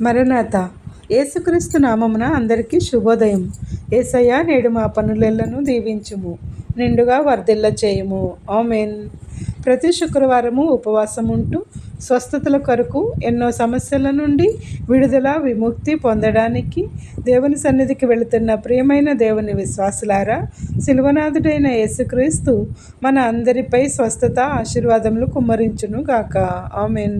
మరణాత యేసుక్రీస్తు నామమున అందరికీ శుభోదయం. ఏసయ్య నేడు మా పనులెల్లను దీవించుము నిండుగా వర్ధిల్ల చేయము. ఆమెన్. ప్రతి శుక్రవారము ఉపవాసం ఉంటూ స్వస్థతల కొరకు ఎన్నో సమస్యల నుండి విడుదల విముక్తి పొందడానికి దేవుని సన్నిధికి వెళుతున్న ప్రియమైన దేవుని విశ్వాసులారా శిల్వనాథుడైన యేసుక్రీస్తు మన అందరిపై స్వస్థత ఆశీర్వాదములు కుమ్మరించును గాక ఆమెన్.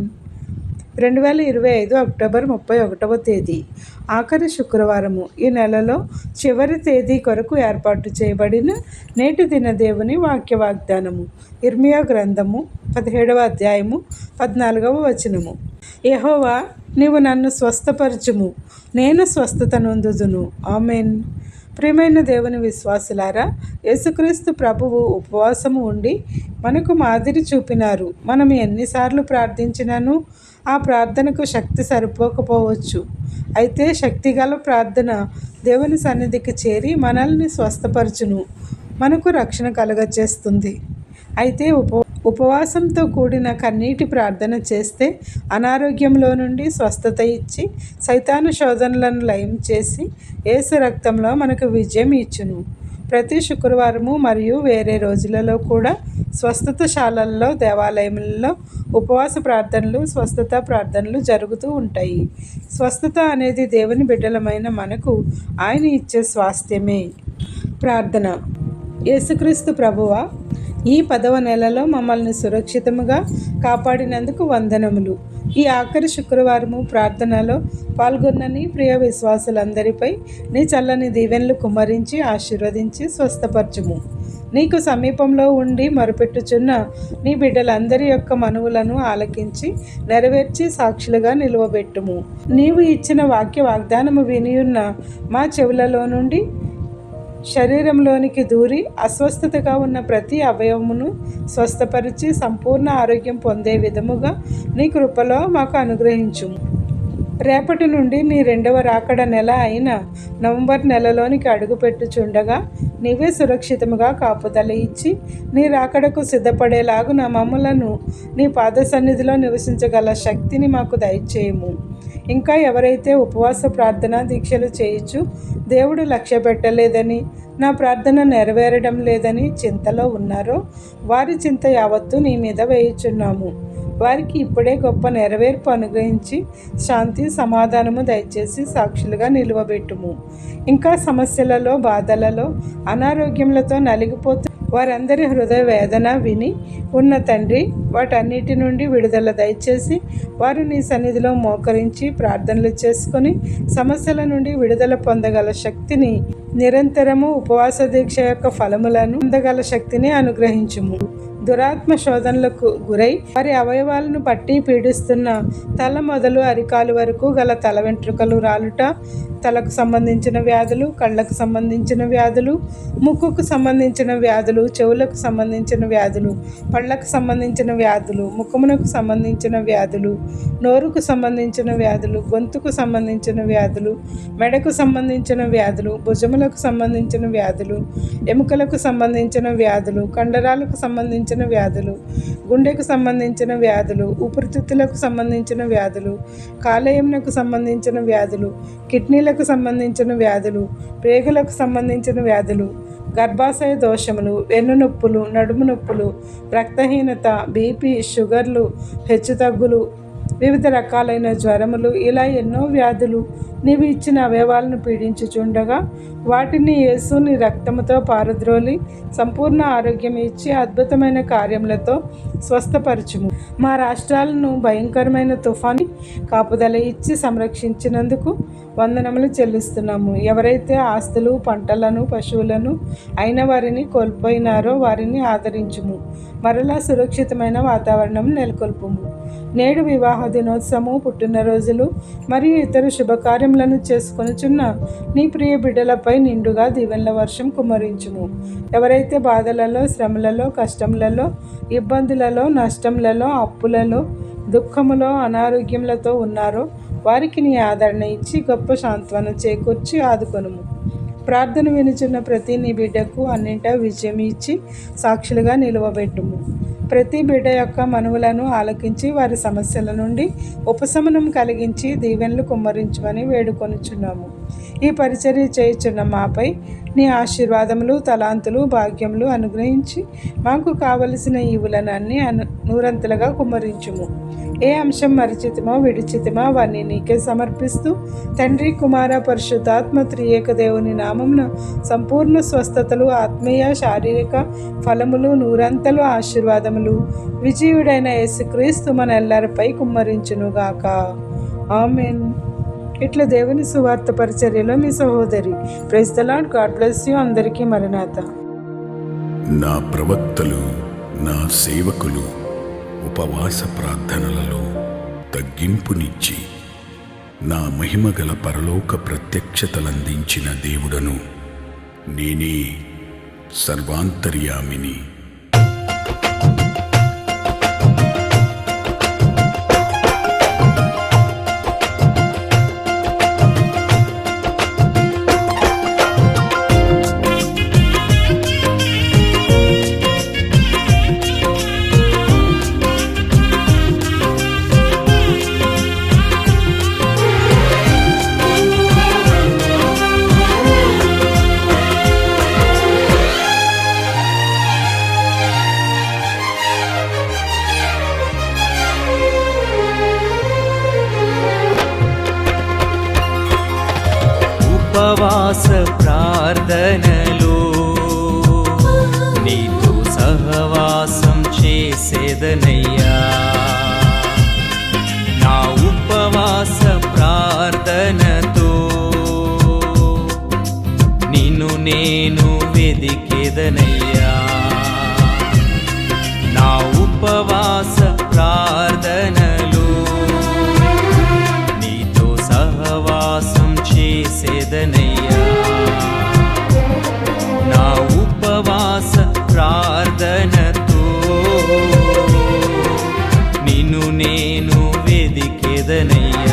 రెండు వేల ఇరవై ఐదు అక్టోబర్ ముప్పై ఒకటవ తేదీ. ఆఖరి శుక్రవారము. ఈ నెలలో చివరి తేదీ కొరకు ఏర్పాటు చేయబడిన నేటి దిన దేవుని వాక్య వాగ్దానము ఇర్మియా గ్రంథము పదిహేడవ అధ్యాయము పద్నాలుగవ వచనము. యహోవా నీవు నన్ను స్వస్థపరచుము. నేను స్వస్థత నొందుదును. ఆమెన్. ప్రియమైన దేవుని విశ్వాసులారా యేసుక్రీస్తు ప్రభువు ఉపవాసము ఉండి మనకు మాదిరి చూపినారు. మనం ఎన్నిసార్లు ప్రార్థించినాను? ఆ ప్రార్థనకు శక్తి సరిపోకపోవచ్చు. అయితే శక్తిగల ప్రార్థన దేవుని సన్నిధికి చేరి మనల్ని స్వస్థపరచును. మనకు రక్షణ కలగచేస్తుంది అయితే ఉప ఉపవాసంతో కూడిన కన్నీటి ప్రార్థన చేస్తే అనారోగ్యంలో నుండి స్వస్థత ఇచ్చి సైతాను శోధనలను లయం చేసి ఏసు రక్తంలో మనకు విజయం ఇచ్చును. ప్రతి శుక్రవారము మరియు వేరే రోజులలో కూడా స్వస్థతశాలల్లో దేవాలయములలో ఉపవాస ప్రార్థనలు స్వస్థత ప్రార్థనలు జరుగుతూ ఉంటాయి. స్వస్థత అనేది దేవుని బిడ్డలమైన మనకు ఆయన ఇచ్చే స్వాస్థ్యమే. ప్రార్థన. యేసుక్రీస్తు ప్రభువ ఈ పదవ నెలలో మమ్మల్ని సురక్షితముగా కాపాడినందుకు వందనములు. ఈ ఆఖరి శుక్రవారము ప్రార్థనలో పాల్గొన్నని ప్రియ విశ్వాసులందరిపై నీ చల్లని దీవెనలు కుమ్మరించి ఆశీర్వదించి స్వస్థపరచుము. నీకు సమీపంలో ఉండి మరుపెట్టుచున్న నీ బిడ్డలందరి యొక్క మనువులను ఆలకించి నెరవేర్చి సాక్షులుగా నిలువబెట్టుము. నీవు ఇచ్చిన వాక్య వాగ్దానము వినియున్న మా చెవులలో నుండి శరీరంలోనికి దూరి అస్వస్థతగా ఉన్న ప్రతి అవయవమును స్వస్థపరిచి సంపూర్ణ ఆరోగ్యం పొందే విధముగా నీ కృపలో మాకు అనుగ్రహించుము. రేపటి నుండి నీ రెండవ రాకడ నెల అయిన నవంబర్ నెలలోనికి అడుగుపెట్టుచుండగా నీవే సురక్షితముగా కాపుదల ఇచ్చి నీ రాకడకు సిద్ధపడేలాగున మమ్మలను నీ పాద సన్నిధిలో నివసించగల శక్తిని మాకు దయచేయము. ఇంకా ఎవరైతే ఉపవాస ప్రార్థన దీక్షలు చేయొచ్చు దేవుడు లక్ష్య పెట్టలేదని నా ప్రార్థన నెరవేరడం లేదని చింతలో ఉన్నారో వారి చింత యావత్తు నీ మీద వేయుచున్నాము. వారికి ఇప్పుడే గొప్ప నెరవేర్పు అనుగ్రహించి శాంతి సమాధానము దయచేసి సాక్షులుగా నిలువబెట్టుము. ఇంకా సమస్యలలో బాధలలో అనారోగ్యములతో నలిగిపోతూ వారందరి హృదయ వేదన విని ఉన్న తండ్రి వాటన్నిటి నుండి విడుదల దయచేసి వారు నీ సన్నిధిలో మోకరించి ప్రార్థనలు చేసుకొని సమస్యల నుండి విడుదల పొందగల శక్తిని నిరంతరము ఉపవాస దీక్ష యొక్క ఫలములను పొందగల శక్తిని అనుగ్రహించుము. దురాత్మ శోధనలకు గురై వారి అవయవాలను పట్టి పీడిస్తున్న తల మొదలు అరికాలు వరకు గల తల వెంట్రుకలు రాలుట తలకు సంబంధించిన వ్యాధులు కళ్ళకు సంబంధించిన వ్యాధులు ముక్కుకు సంబంధించిన వ్యాధులు చెవులకు సంబంధించిన వ్యాధులు పళ్ళకు సంబంధించిన వ్యాధులు ముఖమునకు సంబంధించిన వ్యాధులు నోరుకు సంబంధించిన వ్యాధులు గొంతుకు సంబంధించిన వ్యాధులు మెడకు సంబంధించిన వ్యాధులు భుజములకు సంబంధించిన వ్యాధులు ఎముకలకు సంబంధించిన వ్యాధులు కండరాలకు సంబంధించిన వ్యాధులు గుండెకు సంబంధించిన వ్యాధులు ఊపిరితిత్తులకు సంబంధించిన వ్యాధులు కాలేయంకు సంబంధించిన వ్యాధులు కిడ్నీలకు సంబంధించిన వ్యాధులు ప్రేగులకు సంబంధించిన వ్యాధులు గర్భాశయ దోషములు వెన్ను నొప్పులు నడుము నొప్పులు రక్తహీనత బీపీ షుగర్లు హెచ్చుతగ్గులు వివిధ రకాలైన జ్వరములు ఇలా ఎన్నో వ్యాధులు నీవు ఇచ్చిన అవయవాలను పీడించుచుండగా వాటిని యేసు నీ రక్తముతో పారద్రోలి సంపూర్ణ ఆరోగ్యం ఇచ్చి అద్భుతమైన కార్యములతో స్వస్థపరచుము. మా రాష్ట్రాలను భయంకరమైన తుఫాని కాపుదల ఇచ్చి సంరక్షించినందుకు వందనములు చెల్లిస్తున్నాము. ఎవరైతే ఆస్తులు పంటలను పశువులను అయిన వారిని కోల్పోయినారో వారిని ఆదరించుము. మరలా సురక్షితమైన వాతావరణం నెలకొల్పుము. నేడు వివాహ దినోత్సవము పుట్టినరోజులు మరియు ఇతర శుభకార్యములను చేసుకొనుచున్న నీ ప్రియ బిడ్డలపై నిండుగా దీవెనల వర్షం కుమరించుము ఎవరైతే బాధలలో శ్రమలలో కష్టములలో ఇబ్బందులలో నష్టములలో అప్పులలో దుఃఖములో అనారోగ్యములతో ఉన్నారో వారికి నీ ఆదరణ ఇచ్చి గొప్ప సాంత్వన చేకూర్చి ఆదుకొనుము. ప్రార్థన వినుచున్న ప్రతి నీ బిడ్డకు అన్నింటా విజయం ఇచ్చి సాక్షులుగా నిలువబెట్టుము. ప్రతి బిడ్డ యొక్క మనువులను ఆలకించి వారి సమస్యల నుండి ఉపశమనం కలిగించి దీవెనలు కుమ్మరించమని వేడుకొనుచున్నాము. ఈ పరిచర్య చేయుచున్న మాపై నీ ఆశీర్వాదములు తలాంతులు భాగ్యములు అనుగ్రహించి మాకు కావలసిన ఈవులను అన్ని అను నూరంతులుగా కుమ్మరించుము. ఏ అంశం మరిచితమో విడిచితమో వారిని నీకే సమర్పిస్తూ తండ్రి కుమార పరిశుద్ధాత్మ త్రియేక దేవుని నామమున సంపూర్ణ స్వస్థతలు ఆత్మీయ శారీరక ఫలములు నూరంతలు ఆశీర్వాదములు విజయుడైన యేసుక్రీస్తు మన ఎల్లరిపై కుమ్మరించునుగాక. ఆమెన్. ఇట్లా దేవుని సువార్త పరిచర్యలో మీ సహోదరి. ప్రైస్తలాడ్ గాడ్ బ్లెస్ యూ అందరికీ మరణాత. నా ప్రవక్తలు నా సేవకులు ఉపవాస ప్రార్థనలలో తగ్గింపునిచ్చి నా మహిమగల పరలోక ప్రత్యక్షతలందించిన దేవుడను నేనే సర్వాంతర్యామిని. ఉపవాస ప్రార్థనలో. నీతో సహవాసం చేసేదనయ్యా. నా ఉపవాస ప్రార్థనతో నిన్ను నేను వెదికేదనయ్యా. నా ఉపవాస ప్రార్థన నేను వెదికెదనయ్యా.